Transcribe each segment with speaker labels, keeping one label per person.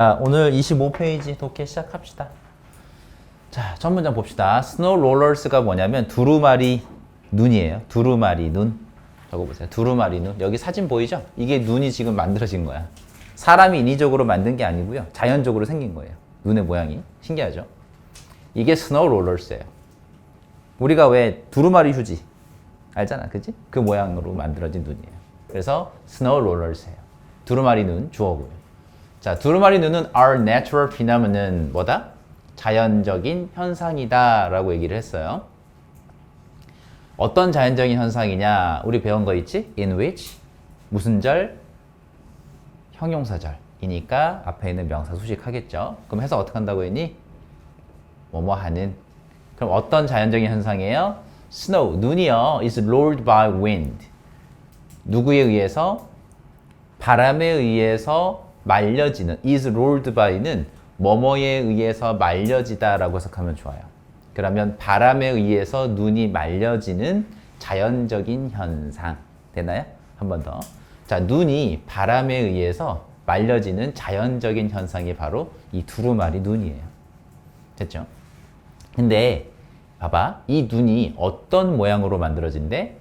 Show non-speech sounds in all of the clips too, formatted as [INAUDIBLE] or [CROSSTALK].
Speaker 1: 자, 오늘 25페이지 독해 시작합시다. 자, 첫 문장 봅시다. 스노우 롤러스가 뭐냐면 두루마리 눈이에요. 두루마리 눈. 적어보세요. 두루마리 눈. 여기 사진 보이죠? 이게 눈이 지금 만들어진 거야. 사람이 인위적으로 만든 게 아니고요. 자연적으로 생긴 거예요. 눈의 모양이. 신기하죠? 이게 스노우 롤러스예요. 우리가 왜 두루마리 휴지 알잖아, 그지? 그 모양으로 만들어진 눈이에요. 그래서 스노우 롤러스예요. 두루마리 눈 주어고요. 자, 두루마리 눈은 our natural phenomenon 뭐다? 자연적인 현상이다 라고 얘기를 했어요. 어떤 자연적인 현상이냐? 우리 배운 거 있지? in which 무슨 절? 형용사절 이니까 앞에 있는 명사 수식하겠죠. 그럼 해서 어떻게 한다고 했니? 뭐뭐 하는. 그럼 어떤 자연적인 현상이에요? snow 눈이요 is rolled by wind. 누구에 의해서? 바람에 의해서 말려지는 is rolled by는 뭐뭐에 의해서 말려지다라고 해석하면 좋아요. 그러면 바람에 의해서 눈이 말려지는 자연적인 현상 되나요? 한 번 더. 자, 눈이 바람에 의해서 말려지는 자연적인 현상이 바로 이 두루마리 눈이에요. 됐죠? 근데 봐봐, 이 눈이 어떤 모양으로 만들어진대?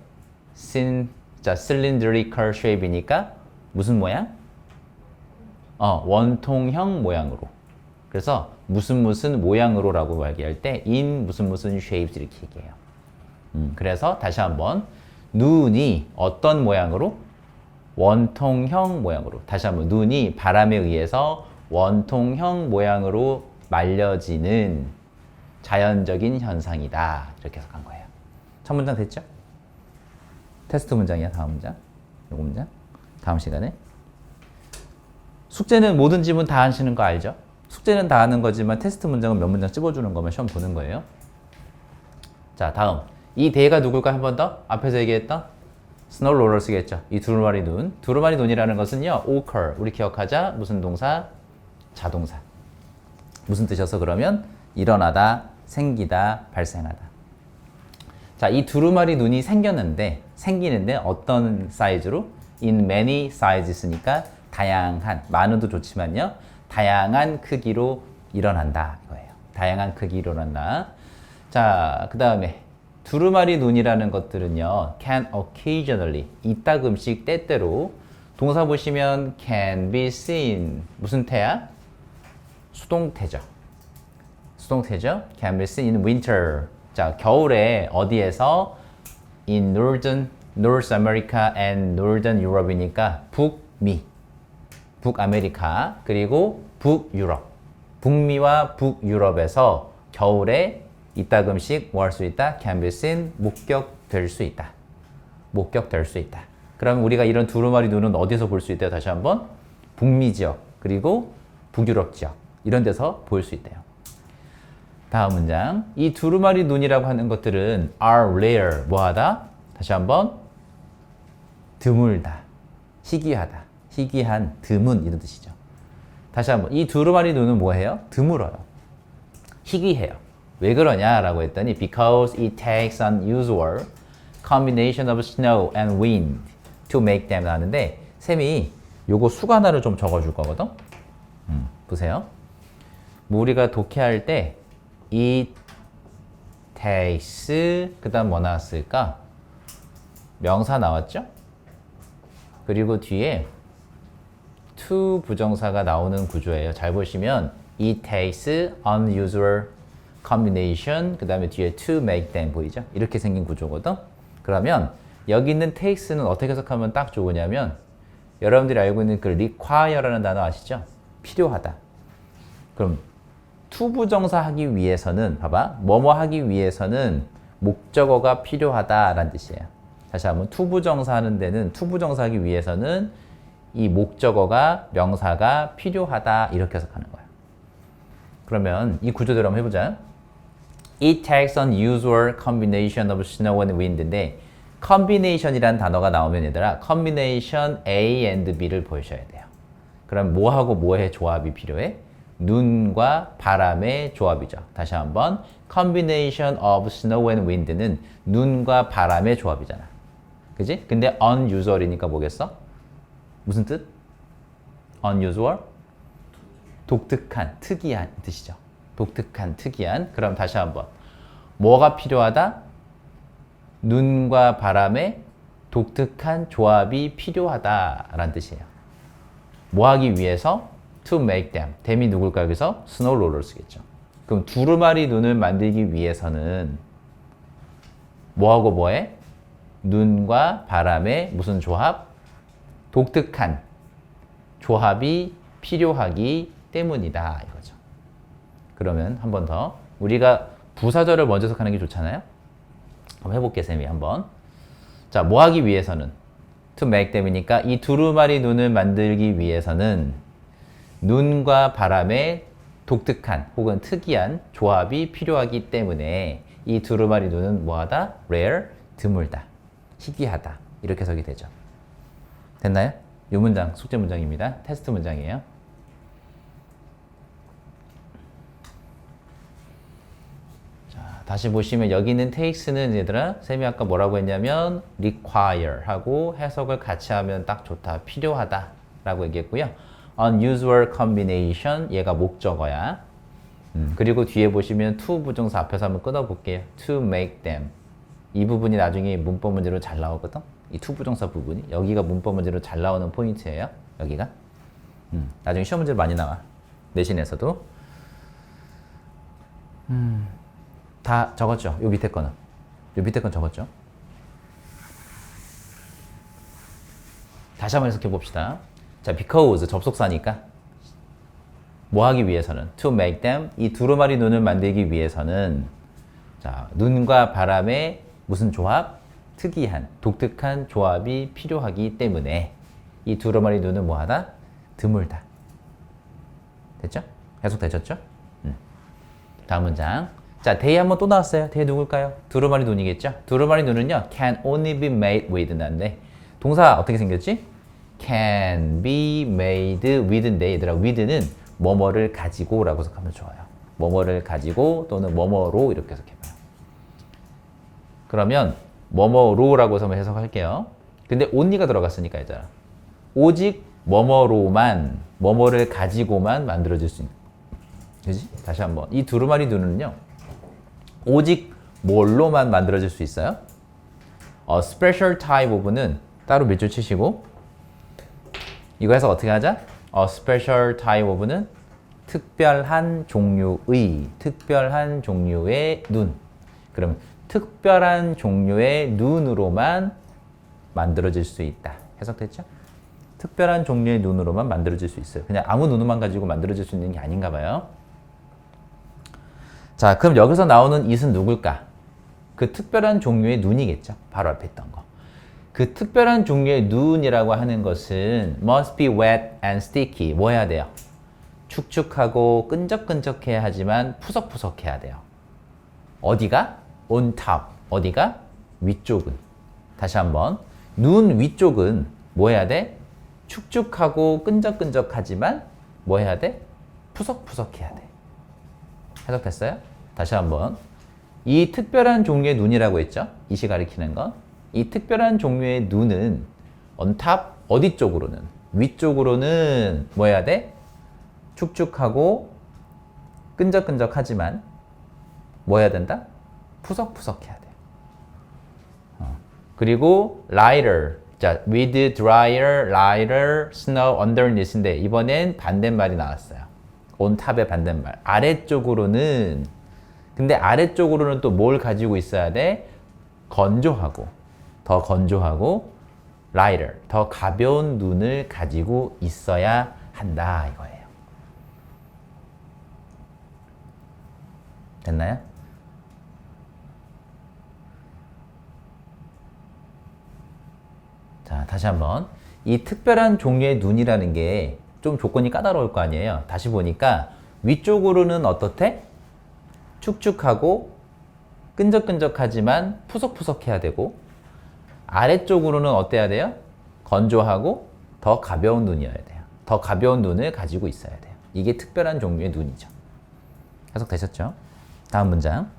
Speaker 1: 신, 자, cylindrical shape이니까 무슨 모양? 어, 원통형 모양으로. 그래서 무슨 무슨 모양으로라고 얘기할 때 in 무슨 무슨 shapes 이렇게 얘기해요. 음, 그래서 다시 한번 눈이 어떤 모양으로? 원통형 모양으로. 다시 한번 눈이 바람에 의해서 원통형 모양으로 말려지는 자연적인 현상이다. 이렇게 해석한 거예요. 첫 문장 됐죠? 테스트 문장이야. 다음 문장. 요거 문장. 다음 시간에. 숙제는 모든 지문 다 하시는 거 알죠? 숙제는 다 하는 거지만 테스트 문장은 몇 문장 찝어주는 거면 시험 보는 거예요. 자, 다음. 이 대가 누굴까 한 번 더? 앞에서 얘기했던 스노우 롤러스겠죠. 이 두루마리 눈. 두루마리 눈이라는 것은요, occur. 우리 기억하자. 무슨 동사? 자동사. 무슨 뜻이어서 그러면 일어나다, 생기다, 발생하다. 자, 이 두루마리 눈이 생겼는데, 생기는데 어떤 사이즈로? in many sizes니까 다양한, 많은도 좋지만요. 다양한 크기로 일어난다. 이거예요. 다양한 크기로 일어난다. 자, 그 다음에 두루마리 눈이라는 것들은요. can occasionally, 이따금씩 때때로 동사 보시면 can be seen. 무슨 태야? 수동태죠. 수동태죠. can be seen in winter. 자, 겨울에 어디에서 in northern North America and Northern Europe이니까 북미, 북아메리카 그리고 북유럽, 북미와 북유럽에서 겨울에 이따금씩 뭐 할 수 있다? can be seen 목격될 수 있다. 목격될 수 있다. 그럼 우리가 이런 두루마리 눈은 어디서 볼 수 있대요? 다시 한번 북미 지역 그리고 북유럽 지역 이런 데서 볼 수 있대요. 다음 문장. 이 두루마리 눈이라고 하는 것들은 are rare 뭐하다? 다시 한번 드물다, 희귀하다, 희귀한, 드문 이런 뜻이죠. 다시 한번 이 두루마리 눈은 뭐해요? 드물어요. 희귀해요. 왜 그러냐라고 했더니 because it takes unusual combination of snow and wind to make them 하는데 쌤이 요거 수간화를 좀 적어줄 거거든. 음, 보세요. 뭐 우리가 독해할 때 it takes 그다음 뭐 나왔을까? 명사 나왔죠? 그리고 뒤에 to 부정사가 나오는 구조예요. 잘 보시면 it takes unusual combination 그 다음에 뒤에 to make them 보이죠? 이렇게 생긴 구조거든. 그러면 여기 있는 takes는 어떻게 해석하면 딱 좋으냐면 여러분들이 알고 있는 그 require라는 단어 아시죠? 필요하다. 그럼 to 부정사 하기 위해서는 봐봐 뭐뭐 하기 위해서는 목적어가 필요하다라는 뜻이에요. 다시 한번 투부정사 하는 데는 투부정사 하기 위해서는 이 목적어가 명사가 필요하다 이렇게 해석하는 거야. 그러면 이 구조대로 한번 해보자. It takes an usual combination of snow and wind인데 combination이라는 단어가 나오면 얘들아 combination A and B를 보셔야 돼요. 그럼 뭐하고 뭐의 조합이 필요해? 눈과 바람의 조합이죠. 다시 한번 combination of snow and wind는 눈과 바람의 조합이잖아. 그지? 근데 unusual이니까 뭐겠어? 무슨 뜻? unusual? 독특한, 특이한 이 뜻이죠. 독특한, 특이한. 그럼 다시 한번. 뭐가 필요하다? 눈과 바람의 독특한 조합이 필요하다라는 뜻이에요. 뭐 하기 위해서? To make them. 댐이 누굴까 여기서? 스노우 롤러 쓰겠죠. 그럼 두루마리 눈을 만들기 위해서는 뭐하고 뭐해? 눈과 바람의 무슨 조합? 독특한 조합이 필요하기 때문이다 이거죠. 그러면 한 번 더 우리가 부사절을 먼저 해석하는 게 좋잖아요. 한번 해볼게 쌤이 한번. 자, 뭐 하기 위해서는 to make them이니까 이 두루마리 눈을 만들기 위해서는 눈과 바람의 독특한 혹은 특이한 조합이 필요하기 때문에 이 두루마리 눈은 뭐하다? rare, 드물다, 희귀하다 이렇게 해석이 되죠. 됐나요? 이 문장 숙제 문장입니다. 테스트 문장이에요. 자, 다시 보시면 여기 있는 takes는 얘들아 쌤이 아까 뭐라고 했냐면 require 하고 해석을 같이 하면 딱 좋다, 필요하다 라고 얘기했고요. unusual combination 얘가 목적어야. 음, 그리고 뒤에 보시면 to 부정사 앞에서 한번 끊어볼게요. to make them 이 부분이 나중에 문법 문제로 잘 나오거든. 이 to 부정사 부분이 여기가 문법 문제로 잘 나오는 포인트예요. 여기가 음, 나중에 시험 문제로 많이 나와 내신에서도 음, 다 적었죠. 요 밑에 거는 요 밑에 건 적었죠. 다시 한번 해석해 봅시다. 자, because 접속사니까 뭐 하기 위해서는 to make them 이 두루마리 눈을 만들기 위해서는 자, 눈과 바람의 무슨 조합? 특이한 독특한 조합이 필요하기 때문에 이 두루마리 눈은 뭐하다? 드물다. 됐죠? 해석 되셨죠? 음. 다음 문장. 자, they 한번 또 나왔어요. they 누굴까요? 두루마리 눈이겠죠? 두루마리 눈은요, can only be made with 난데 동사 어떻게 생겼지? can be made with인데 얘들아 with는 뭐뭐를 가지고 라고 해석하면 좋아요. 뭐뭐를 가지고 또는 뭐뭐로 이렇게 해석해봐요. 그러면 뭐뭐로라고 해서 해석할게요. 근데 only가 들어갔으니까 얘들아 오직 뭐뭐로만 뭐뭐를 가지고만 만들어질 수 있는 그지? 다시 한번 이 두루마리 눈은요 오직 뭘로만 만들어질 수 있어요? 어, special type of는 따로 몇줄 치시고 이거 해서 어떻게 하자? 어, special type of는 특별한 종류의 특별한 종류의 눈. 그럼 특별한 종류의 눈으로만 만들어질 수 있다. 해석됐죠? 특별한 종류의 눈으로만 만들어질 수 있어요. 그냥 아무 눈만 가지고 만들어질 수 있는 게 아닌가 봐요. 자, 그럼 여기서 나오는 it은 누굴까? 그 특별한 종류의 눈이겠죠. 바로 앞에 있던 거. 그 특별한 종류의 눈이라고 하는 것은 must be wet and sticky. 뭐 해야 돼요? 축축하고 끈적끈적해야 하지만 푸석푸석해야 돼요. 어디가? On top. 어디가? 위쪽은. 다시 한번. 눈 위쪽은 뭐 해야 돼? 축축하고 끈적끈적하지만 뭐 해야 돼? 푸석푸석해야 돼. 해석됐어요? 다시 한번. 이 특별한 종류의 눈이라고 했죠? 이시 가리키는 건. 이 특별한 종류의 눈은 top 어디 쪽으로는? 위쪽으로는 뭐 해야 돼? 축축하고 끈적끈적하지만 뭐 해야 된다? 푸석푸석해야 돼. 어. 그리고 lighter. 자, with drier, lighter, snow underneath인데 이번엔 반대말이 나왔어요. top의 반대말. 아래쪽으로는 근데 아래쪽으로는 또 뭘 가지고 있어야 돼? 건조하고 더 건조하고 lighter, 더 가벼운 눈을 가지고 있어야 한다 이거예요. 됐나요? 자, 다시 한번. 이 특별한 종류의 눈이라는 게 좀 조건이 까다로울 거 아니에요. 다시 보니까 위쪽으로는 어떻대? 축축하고 끈적끈적하지만 푸석푸석해야 되고 아래쪽으로는 어때야 돼요? 건조하고 더 가벼운 눈이어야 돼요. 더 가벼운 눈을 가지고 있어야 돼요. 이게 특별한 종류의 눈이죠. 해석되셨죠? 다음 문장.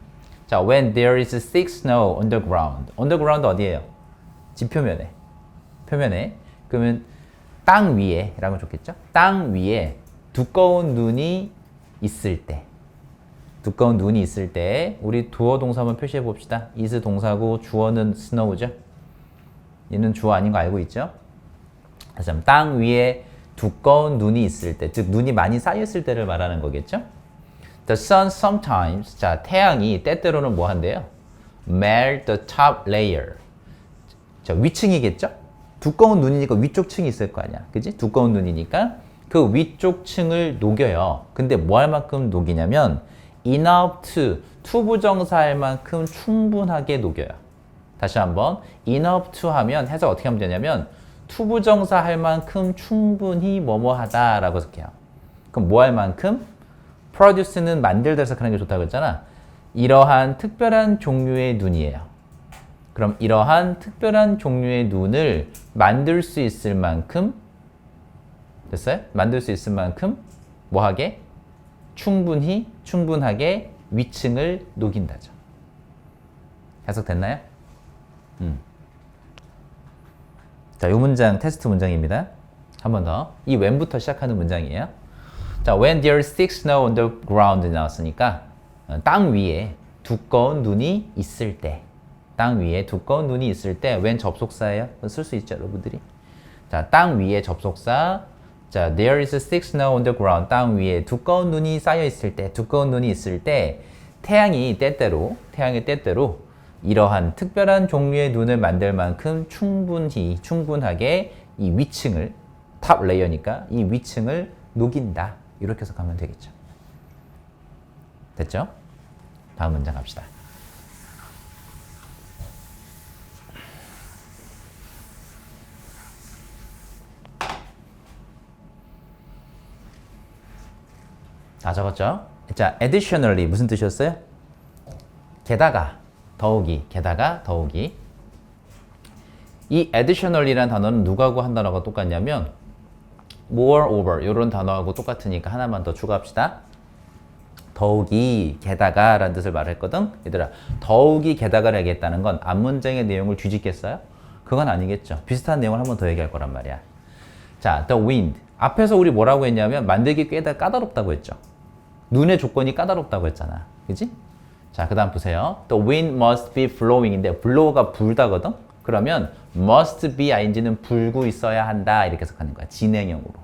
Speaker 1: 자, when there is thick snow on the ground. on the ground 어디예요? 지표면에. 표면에. 그러면 땅 위에 라면 좋겠죠? 땅 위에 두꺼운 눈이 있을 때 두꺼운 눈이 있을 때 우리 두어 동사 한번 표시해 봅시다. is 동사고 주어는 snow죠. 얘는 주어 아닌 거 알고 있죠? 그래서 땅 위에 두꺼운 눈이 있을 때, 즉 눈이 많이 쌓였을 때를 말하는 거겠죠? The sun sometimes, 자 태양이 때때로는 뭐 한대요? melt the top layer. 자 위층이겠죠? 두꺼운 눈이니까 위쪽 층이 있을 거 아니야, 그지? 두꺼운 눈이니까 그 위쪽 층을 녹여요. 근데 뭐 할 만큼 녹이냐면 enough to 투부정사할 만큼 충분하게 녹여요. 다시 한번 enough to 하면 해석 어떻게 하면 되냐면 투부정사 할 만큼 충분히 뭐뭐하다 라고 해석해요. 그럼 뭐 할 만큼? produce는 만들다 해석하는 게 좋다고 했잖아. 이러한 특별한 종류의 눈이에요. 그럼 이러한 특별한 종류의 눈을 만들 수 있을 만큼 됐어요? 만들 수 있을 만큼 뭐하게? 충분히 충분하게 위층을 녹인다죠. 해석됐나요? 음. 자, 이 문장 테스트 문장입니다. 한 번 더. 이 when부터 시작하는 문장이에요. 자, when there's thick snow on the ground 나왔으니까 어, 땅 위에 두꺼운 눈이 있을 때. 땅 위에 두꺼운 눈이 있을 때 when 접속사예요. 쓸 수 있죠, 여러분들이. 자, 땅 위에 접속사. 자, there is thick snow on the ground. 땅 위에 두꺼운 눈이 쌓여 있을 때, 두꺼운 눈이 있을 때 태양이 때때로, 태양이 때때로 이러한 특별한 종류의 눈을 만들 만큼 충분히, 충분하게 이 위층을, 탑 레이어니까 이 위층을 녹인다. 이렇게 해석하면 되겠죠. 됐죠? 다음 문장 갑시다. 다 적었죠? 자, additionally 무슨 뜻이었어요? 게다가, 더욱이, 게다가, 더욱이. 이 additionally라는 단어는 누구하고 한 단어가 똑같냐면 moreover 이런 단어하고 똑같으니까 하나만 더 추가합시다. 더욱이 게다가 라는 뜻을 말했거든. 얘들아, 더욱이 게다가를 얘기했다는 건 앞문장의 내용을 뒤집겠어요? 그건 아니겠죠. 비슷한 내용을 한 번 더 얘기할 거란 말이야. 자, the wind. 앞에서 우리 뭐라고 했냐면 만들기 꽤 까다롭다고 했죠. 눈의 조건이 까다롭다고 했잖아. 그지? 자, 그 다음 보세요. The wind must be blowing인데 blow가 불다거든? 그러면 must be ing는 불고 있어야 한다. 이렇게 해석하는 거야. 진행형으로.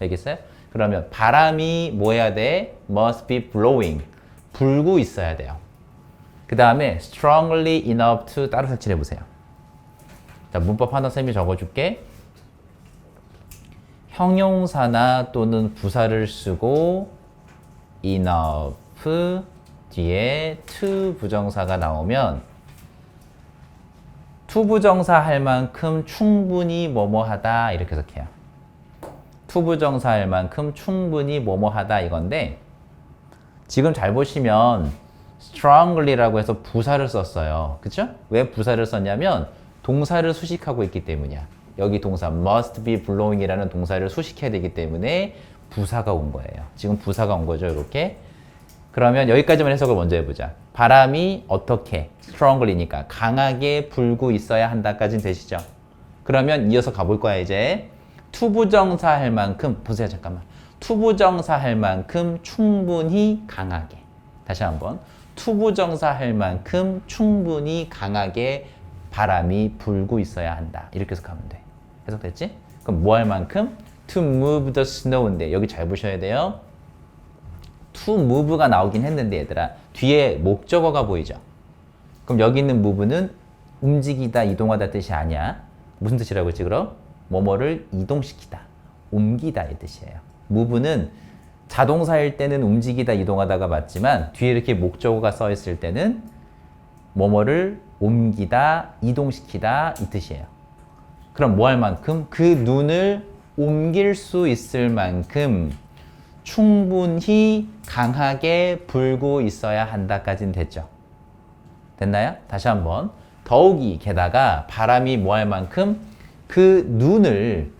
Speaker 1: 알겠어요? 그러면 바람이 뭐 해야 돼? must be blowing. 불고 있어야 돼요. 그 다음에 strongly enough to 따로 설치해 보세요. 자, 문법 하나 쌤이 적어줄게. 형용사나 또는 부사를 쓰고 enough 뒤에 to 부정사가 나오면 to 부정사 할 만큼 충분히 뭐뭐하다 이렇게 해석해요. to 부정사 할 만큼 충분히 뭐뭐하다 이건데 지금 잘 보시면 strongly라고 해서 부사를 썼어요. 그쵸? 왜 부사를 썼냐면 동사를 수식하고 있기 때문이야. 여기 동사 must be blowing이라는 동사를 수식해야 되기 때문에 부사가 온 거예요. 지금 부사가 온 거죠, 이렇게. 그러면 여기까지만 해석을 먼저 해보자. 바람이 어떻게 strongly니까 강하게 불고 있어야 한다까지는 되시죠? 그러면 이어서 가볼 거야 이제. 투부정사 할 만큼 보세요 잠깐만. 투부정사 할 만큼 충분히 강하게. 다시 한번. 투부정사 할 만큼 충분히 강하게 바람이 불고 있어야 한다. 이렇게 해석하면 돼. 해석됐지? 그럼 뭐 할 만큼? To move the snow인데 여기 잘 보셔야 돼요. to move가 나오긴 했는데 얘들아 뒤에 목적어가 보이죠? 그럼 여기 있는 move는 움직이다, 이동하다 뜻이 아니야. 무슨 뜻이라고 했지 그럼? 뭐뭐를 이동시키다, 옮기다 이 뜻이에요. move는 자동사일 때는 움직이다, 이동하다가 맞지만 뒤에 이렇게 목적어가 써 있을 때는 뭐뭐를 옮기다, 이동시키다 이 뜻이에요. 그럼 뭐 할 만큼? 그 눈을 옮길 수 있을 만큼 충분히 강하게 불고 있어야 한다까지는 됐죠. 됐나요? 다시 한번. 더욱이 게다가 바람이 뭐 할 만큼 그 눈을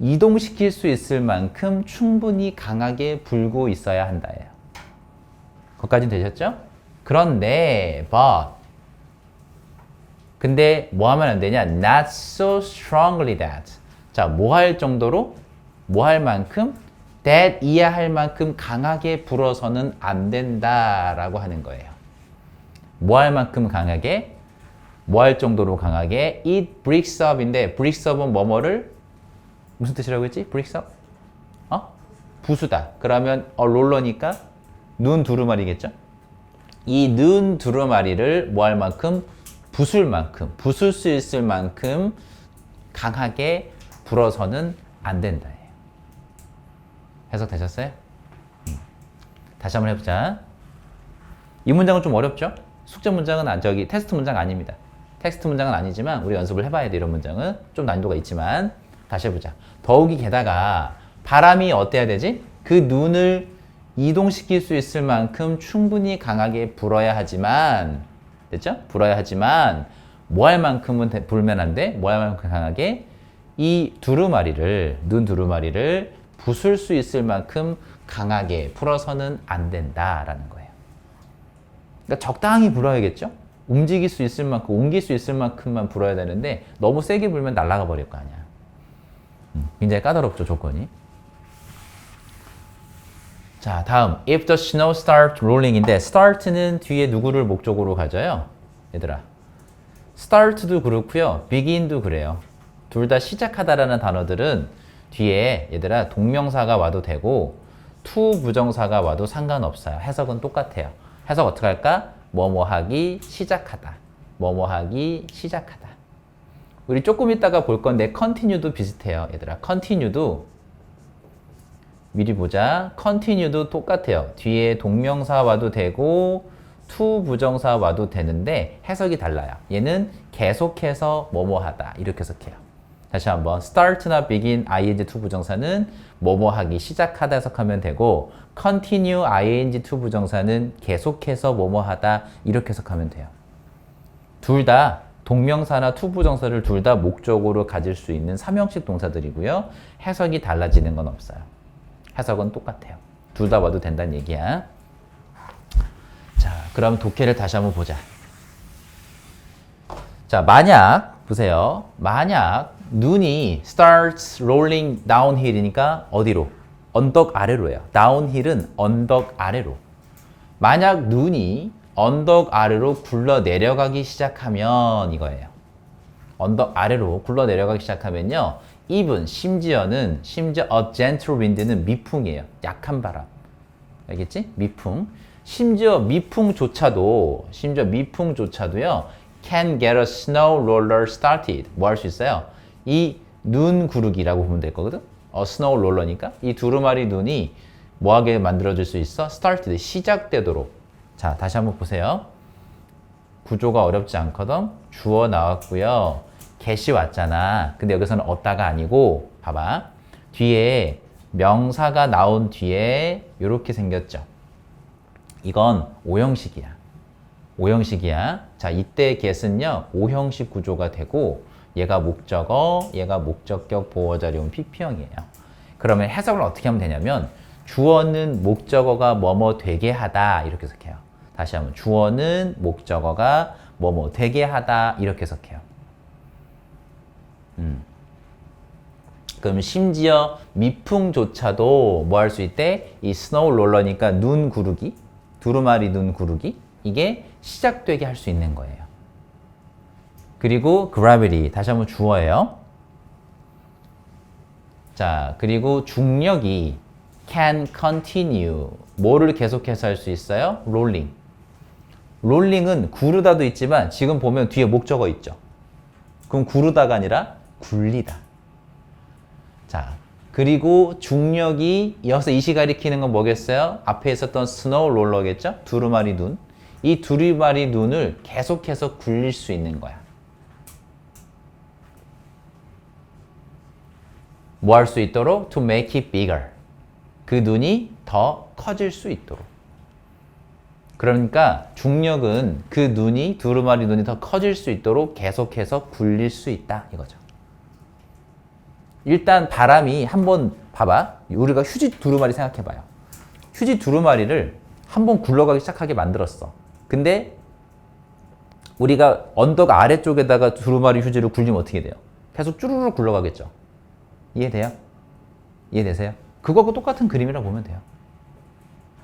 Speaker 1: 이동시킬 수 있을 만큼 충분히 강하게 불고 있어야 한다예요. 거기까지는 되셨죠? 그런데 but 근데 뭐 하면 안 되냐? Not so strongly that. 자, 뭐 할 정도로? 뭐 할 만큼? that 이해할 만큼 강하게 불어서는 안 된다라고 하는 거예요. 뭐 할 만큼 강하게? 뭐 할 정도로 강하게? It breaks up인데 breaks up은 뭐뭐를 무슨 뜻이라고 했지? breaks up? 어? 부수다. 그러면 어 롤러니까 눈 두루마리겠죠? 이 눈 두루마리를 뭐 할 만큼 부술 만큼 부술 수 있을 만큼 강하게 불어서는 안 된다예요. 해석 되셨어요? 음. 다시 한번 해보자. 이 문장은 좀 어렵죠? 숙제 문장은 안 저기 테스트 문장 아닙니다. 텍스트 문장은 아니지만 우리 연습을 해봐야 돼 이런 문장은 좀 난이도가 있지만 다시 해보자. 더욱이 게다가 바람이 어때야 되지? 그 눈을 이동시킬 수 있을 만큼 충분히 강하게 불어야 하지만 됐죠? 불어야 하지만 뭐 할 만큼은 대- 불면 안 돼? 뭐 할 만큼 강하게 이 두루마리를 눈 두루마리를 부술 수 있을 만큼 강하게 풀어서는 안 된다라는 거예요. 그러니까 적당히 불어야겠죠? 움직일 수 있을 만큼, 옮길 수 있을 만큼만 불어야 되는데 너무 세게 불면 날아가 버릴 거 아니야. 음, 굉장히 까다롭죠, 조건이. 자, 다음. If the snow starts rolling인데 start는 뒤에 누구를 목적으로 가져요? 얘들아. start도 그렇고요. begin도 그래요. 둘 다 시작하다라는 단어들은 뒤에 얘들아 동명사가 와도 되고 to 부정사가 와도 상관없어요. 해석은 똑같아요. 해석 어떻게 할까? 뭐뭐 하기 시작하다. 뭐뭐 하기 시작하다. 우리 조금 있다가 볼 건데 continue도 비슷해요. 얘들아. continue도 미리 보자. continue도 똑같아요. 뒤에 동명사 와도 되고 to 부정사 와도 되는데 해석이 달라요. 얘는 계속해서 뭐뭐 하다 이렇게 해석해요. 다시 한번 start나 begin ing to 부정사는 뭐뭐 하기 시작하다 해석하면 되고 continue ing to 부정사는 계속해서 뭐뭐 하다 이렇게 해석하면 돼요. 둘 다 동명사나 to 부정사를 둘 다 목적으로 가질 수 있는 삼형식 동사들이고요. 해석이 달라지는 건 없어요. 해석은 똑같아요. 둘 다 와도 된다는 얘기야. 자, 그럼 독해를 다시 한번 보자. 자, 만약 보세요. 만약 눈이 starts rolling downhill이니까 어디로? 언덕 아래로예요. downhill은 언덕 아래로. 만약 눈이 언덕 아래로 굴러 내려가기 시작하면 이거예요. 언덕 아래로 굴러 내려가기 시작하면요. even 심지어는 심지어 a gentle wind는 미풍이에요. 약한 바람. 알겠지? 미풍. 심지어 미풍조차도 심지어 미풍조차도요. can get a snow roller started. 뭐 할 수 있어요? 이 눈 구르기라고 보면 될 거거든. 어 스노우 롤러니까 이 두루마리 눈이 뭐하게 만들어질 수 있어? started 시작되도록. 자, 다시 한번 보세요. 구조가 어렵지 않거든. 주어 나왔고요. get이 왔잖아. 근데 여기서는 얻다가 아니고 봐봐. 뒤에 명사가 나온 뒤에 이렇게 생겼죠. 이건 오형식이야. 오형식이야. 자, 이때 get은요. 오형식 구조가 되고 얘가 목적어, 얘가 목적격 보어자리용 PP형이에요. 그러면 해석을 어떻게 하면 되냐면 주어는 목적어가 뭐뭐 되게 하다 이렇게 해석해요. 다시 한번 주어는 목적어가 뭐뭐 되게 하다 이렇게 해석해요. 음. 그럼 심지어 미풍조차도 뭐 할 수 있대? 이 스노우 롤러니까 눈 구르기, 두루마리 눈 구르기 이게 시작되게 할 수 있는 거예요. 그리고 gravity 다시 한번 주어예요. 자, 그리고 중력이 can continue 뭐를 계속해서 할 수 있어요? rolling. 롤링은 구르다도 있지만 지금 보면 뒤에 목적어 있죠. 그럼 구르다가 아니라 굴리다. 자, 그리고 중력이 여기서 이시 가리키는 건 뭐겠어요? 앞에 있었던 스노우 롤러겠죠? 두루마리 눈. 이 두루마리 눈을 계속해서 굴릴 수 있는 거야. 뭐 할 수 있도록? To make it bigger. 그 눈이 더 커질 수 있도록. 그러니까 중력은 그 눈이 두루마리 눈이 더 커질 수 있도록 계속해서 굴릴 수 있다 이거죠. 일단 바람이 한번 봐봐. 우리가 휴지 두루마리 생각해봐요. 휴지 두루마리를 한번 굴러가기 시작하게 만들었어. 근데 우리가 언덕 아래쪽에다가 두루마리 휴지를 굴리면 어떻게 돼요? 계속 쭈루루 굴러가겠죠. 이해돼요? 이해되세요? 그거하고 똑같은 그림이라고 보면 돼요.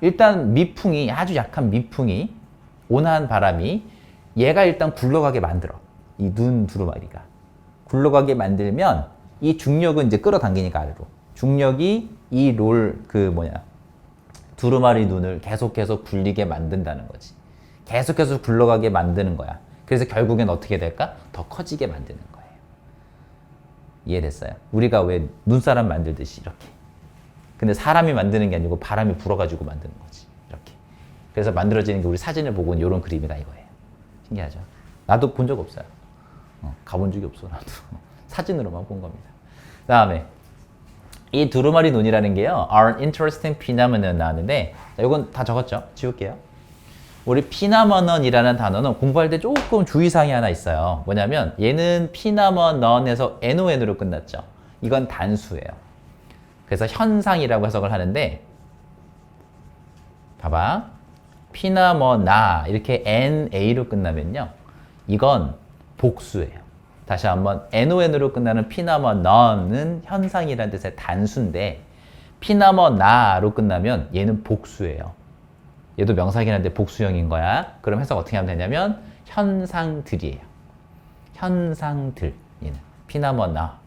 Speaker 1: 일단 미풍이 아주 약한 미풍이 온화한 바람이 얘가 일단 굴러가게 만들어. 이 눈 두루마리가. 굴러가게 만들면 이 중력은 이제 끌어당기니까 아래로. 중력이 이 롤 그 뭐냐 두루마리 눈을 계속해서 굴리게 만든다는 거지. 계속해서 굴러가게 만드는 거야. 그래서 결국엔 어떻게 될까? 더 커지게 만드는 거예요 이해됐어요 우리가 왜 눈사람 만들듯이 이렇게 근데 사람이 만드는 게 아니고 바람이 불어가지고 만드는 거지. 이렇게. 그래서 만들어지는 게 우리 사진을 보고는 이런 그림이다 이거예요. 신기하죠? 나도 본 적 없어요. 어, 가본 적이 없어 나도. [LAUGHS] 사진으로만 본 겁니다. 다음에 이 두루마리 눈이라는 게요. are interesting phenomenon 나왔는데 자, 이건 다 적었죠? 지울게요. 우리 phenomenon이라는 단어는 공부할 때 조금 주의사항이 하나 있어요. 뭐냐면 얘는 phenomenon에서 non으로 끝났죠. 이건 단수예요. 그래서 현상이라고 해석을 하는데 봐봐 피나머나 이렇게 na로 끝나면요 이건 복수예요 다시 한번 non으로 끝나는 피나머넌은 현상이라는 뜻의 단수인데 피나머나로 끝나면 얘는 복수예요 얘도 명사긴 한데 복수형인 거야 그럼 해석 어떻게 하면 되냐면 현상들이에요 현상들 얘는 피나머나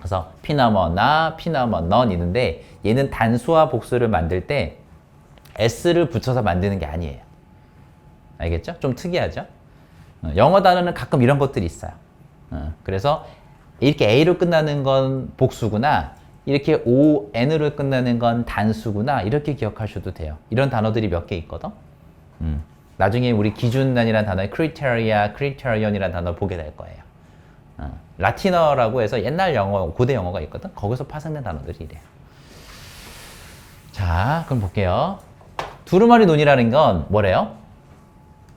Speaker 1: 그래서 피나머나, 피나머넌 있는데 얘는 단수와 복수를 만들 때 s를 붙여서 만드는 게 아니에요. 알겠죠? 좀 특이하죠? 어, 영어 단어는 가끔 이런 것들이 있어요. 어, 그래서 이렇게 a로 끝나는 건 복수구나. 이렇게 on으로 끝나는 건 단수구나. 이렇게 기억하셔도 돼요. 이런 단어들이 몇 개 있거든. 음, 나중에 우리 기준단이라는 단어에 criteria, criterion이라는 단어를 보게 될 거예요. 어, 라틴어라고 해서 옛날 영어, 고대 영어가 있거든. 거기서 파생된 단어들이 이래요. 자, 그럼 볼게요. 두루마리 눈이라는 건 뭐래요?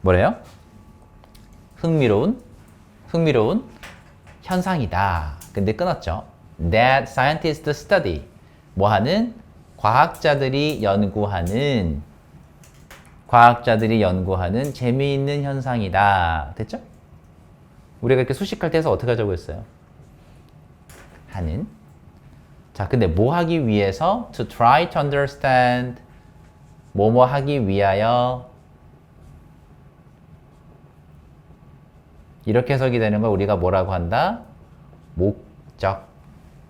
Speaker 1: 뭐래요? 흥미로운, 흥미로운 현상이다. 근데 끊었죠. That scientists study. 뭐 하는? 과학자들이 연구하는, 과학자들이 연구하는 재미있는 현상이다. 됐죠? 우리가 이렇게 수식할 때서 어떻게 하자고 했어요? 하는. 자, 근데 뭐 하기 위해서? To try to understand. 뭐뭐 하기 위하여. 이렇게 해석이 되는 걸 우리가 뭐라고 한다? 목적.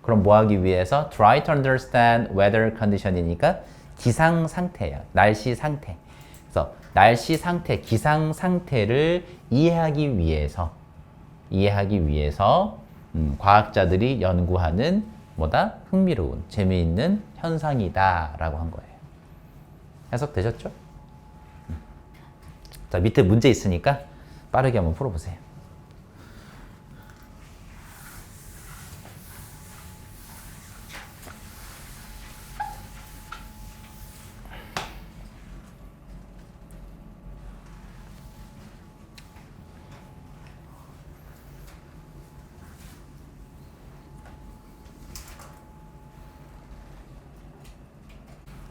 Speaker 1: 그럼 뭐 하기 위해서? Try to understand weather condition이니까 기상 상태예요. 날씨 상태. 그래서 날씨 상태, 기상 상태를 이해하기 위해서 이해하기 위해서 음, 과학자들이 연구하는 뭐다? 흥미로운, 재미있는 현상이다라고 한 거예요. 해석되셨죠? 음. 자, 밑에 문제 있으니까 빠르게 한번 풀어보세요.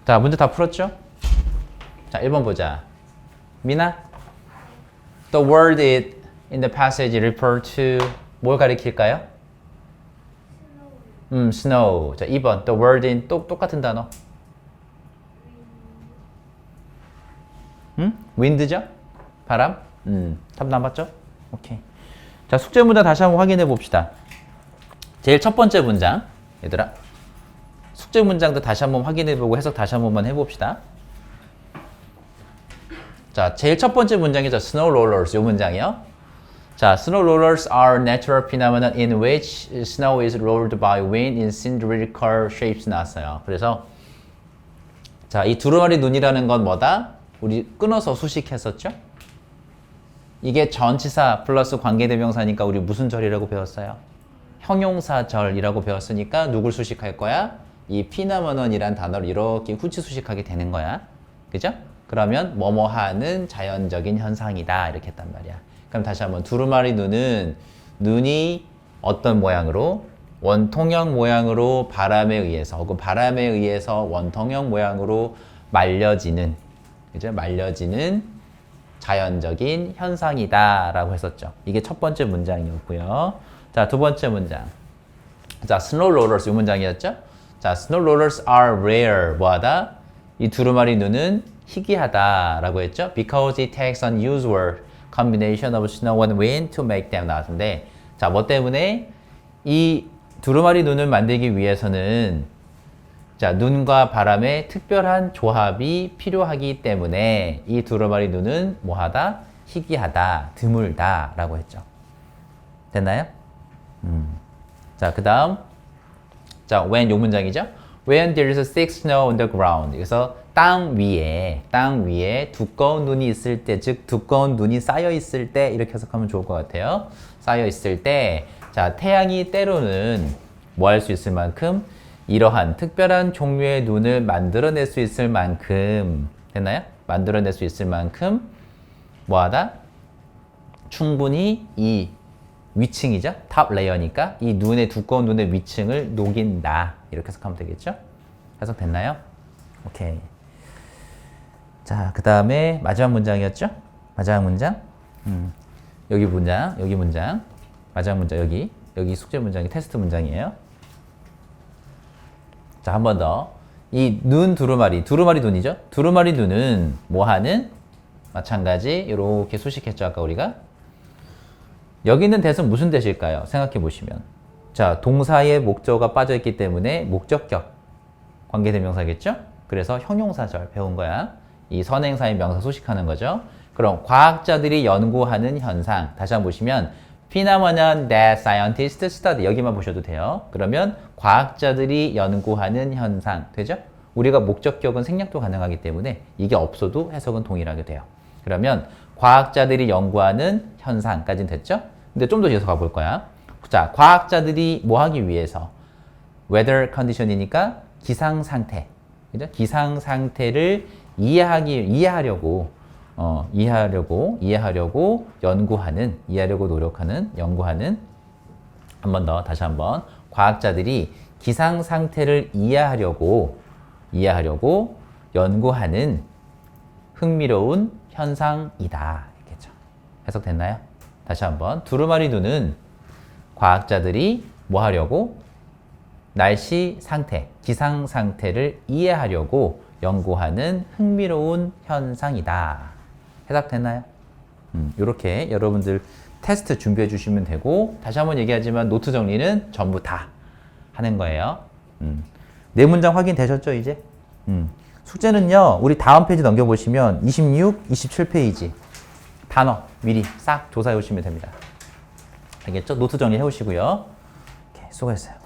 Speaker 1: 자, 문제 다 풀었죠? 자, 1번 보자. 미나? The word it in the passage refer to 뭘 가리킬까요? 음, snow. 자, 2번. The word in 또 똑같은 단어. 음? wind죠? 바람? 음, 답 남았죠? 오케이. 자, 숙제 문장 다시 한번 확인해 봅시다. 제일 첫 번째 문장. 얘들아. 숙제 문장도 다시 한번 확인해보고 해석 다시 한 번만 해봅시다. 자, 제일 첫 번째 문장이죠. Snow rollers. 이 문장이요. 자, snow rollers are natural phenomena in which snow is rolled by wind in cylindrical shapes 나왔어요. 그래서 자, 이 두루마리 눈이라는 건 뭐다? 우리 끊어서 수식했었죠? 이게 전치사 플러스 관계대명사니까 우리 무슨 절이라고 배웠어요? 형용사절이라고 배웠으니까 누굴 수식할 거야? 이 피나머넌이란 단어를 이렇게 후치 수식하게 되는 거야. 그죠? 그러면 뭐뭐 하는 자연적인 현상이다. 이렇게 했단 말이야. 그럼 다시 한번 두루마리 눈은 눈이 어떤 모양으로 원통형 모양으로 바람에 의해서 혹은 바람에 의해서 원통형 모양으로 말려지는 그죠? 말려지는 자연적인 현상이다라고 했었죠. 이게 첫 번째 문장이었고요. 자, 두 번째 문장. 자, 스노우 로러스 이 문장이었죠? 자, snow rollers are rare. 뭐하다? 이 두루마리 눈은 희귀하다라고 했죠. Because it takes unusual combination of snow and wind to make them 나왔는데, 자, 뭐 때문에 이 두루마리 눈을 만들기 위해서는 자, 눈과 바람의 특별한 조합이 필요하기 때문에 이 두루마리 눈은 뭐하다? 희귀하다, 드물다 라고 했죠. 됐나요? 음. 자, 그 다음. 자, when 요 문장이죠? When there is thick snow on the ground. 그래서 땅 위에, 땅 위에 두꺼운 눈이 있을 때, 즉 두꺼운 눈이 쌓여 있을 때 이렇게 해석하면 좋을 것 같아요. 쌓여 있을 때, 자, 태양이 때로는 뭐 할 수 있을 만큼 이러한 특별한 종류의 눈을 만들어낼 수 있을 만큼 됐나요? 만들어낼 수 있을 만큼 뭐하다? 충분히 이 위층이죠. 탑 레이어니까 이 눈의 두꺼운 눈의 위층을 녹인다. 이렇게 해석하면 되겠죠? 해석됐나요? 오케이. 자, 그 다음에 마지막 문장이었죠? 마지막 문장. 음, 여기 문장, 여기 문장. 마지막 문장, 여기. 여기 숙제 문장이 테스트 문장이에요. 자, 한 번 더. 이 눈 두루마리, 두루마리 눈이죠? 두루마리 눈은 뭐 하는? 마찬가지, 이렇게 수식했죠, 아까 우리가. 여기 있는 대은 무슨 대실까요? 생각해 보시면. 자, 동사의 목적어가 빠져 있기 때문에 목적격 관계대명사겠죠? 그래서 형용사절 배운 거야. 이 선행사의 명사 소식하는 거죠. 그럼 과학자들이 연구하는 현상 다시 한번 보시면 phenomenon that scientists study 여기만 보셔도 돼요. 그러면 과학자들이 연구하는 현상 되죠? 우리가 목적격은 생략도 가능하기 때문에 이게 없어도 해석은 동일하게 돼요. 그러면 과학자들이 연구하는 현상까지는 됐죠? 근데 좀 더 뒤에서 가볼 거야. 자, 과학자들이 뭐 하기 위해서 weather condition이니까 기상 상태. 그죠? 기상 상태를 이해하기 이해하려고 어, 이해하려고 이해하려고 연구하는 이해하려고 노력하는 연구하는 한 번 더 다시 한번 과학자들이 기상 상태를 이해하려고 이해하려고 연구하는 흥미로운 현상이다. 이겠죠. 해석됐나요? 다시 한번 두루마리 눈은 과학자들이 뭐 하려고 날씨 상태, 기상 상태를 이해하려고 연구하는 흥미로운 현상이다. 해석됐나요? 음, 이렇게 여러분들 테스트 준비해 주시면 되고 다시 한번 얘기하지만 노트 정리는 전부 다 하는 거예요. 음, 네 문장 확인되셨죠 이제? 음, 숙제는요 우리 다음 페이지 넘겨보시면 26, 27페이지 단어 미리 싹 조사해 오시면 됩니다. 알겠죠? 노트 정리해 오시고요. 수고했어요.